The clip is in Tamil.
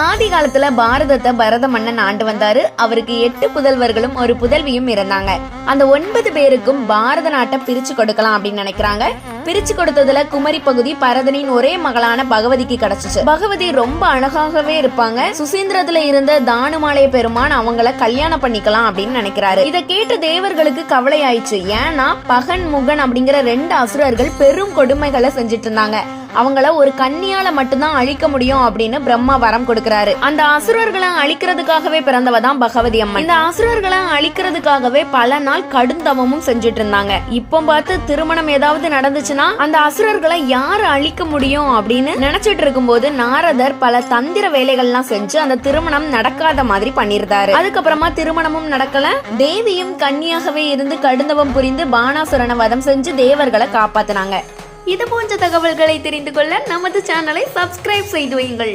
ஆதி காலத்துல பாரதத்தை பரத மன்னன் ஆண்டு வந்தாரு. அவருக்கு எட்டு புதல்வர்களும் ஒரு புதல்வியும் இருந்தாங்க அந்த ஒன்பது பேருக்கும் பாரத நாட்டை பிரிச்சு கொடுக்கலாம் அப்படின்னு நினைக்கிறாங்க. பிரிச்சு கொடுத்ததுல குமரி பகுதி பரதனின் ஒரே மகளான பகவதிக்கு கிடைச்சிச்சு. பகவதி ரொம்ப அழகாகவே இருப்பாங்க. சுசீந்திரத்துல இருந்த தானுமாலய பெருமான் அவங்கள கல்யாணம் பண்ணிக்கலாம் அப்படின்னு நினைக்கிறாரு. இதை கேட்ட தேவர்களுக்கு கவலை ஆயிடுச்சு ஏன்னா பகன் முகன் அப்படிங்கிற ரெண்டு அசுரர்கள் பெரும் கொடுமைகளை செஞ்சிட்டு இருந்தாங்க. அவங்கள ஒரு கன்னியால மட்டும்தான் அழிக்க முடியும் அப்படின்னு பிரம்மா வரம் கொடுக்கிறாரு. அந்த அசுரர்களை அழிக்கிறதுக்காகவே பிறந்தவ தான் பகவதி அம்மன். இந்த அசுரர்களை அழிக்கிறதுக்காகவே பல நாள் கடுந்தவமும் செஞ்சுட்டு இருந்தாங்க. இப்போ பார்த்து திருமணம் ஏதாவது நடந்துச்சுன்னா அந்த அசுரர்களை யாரு அழிக்க முடியும் அப்படின்னு நினைச்சிட்டு இருக்கும்போது நாரதர் பல தந்திர வேலைகள்லாம் செஞ்சு அந்த திருமணம் நடக்காத மாதிரி பண்ணியிருந்தாரு. அதுக்கப்புறமா திருமணமும் நடக்கல. தேவியும் கன்னியாகவே இருந்து கடுந்தவம் புரிந்து பானாசுரனை வதம் செஞ்சு தேவர்களை காப்பாத்தினாங்க. இது போன்ற தகவல்களை தெரிந்து கொள்ள நமது சேனலை சப்ஸ்கிரைப் செய்து வையுங்கள்.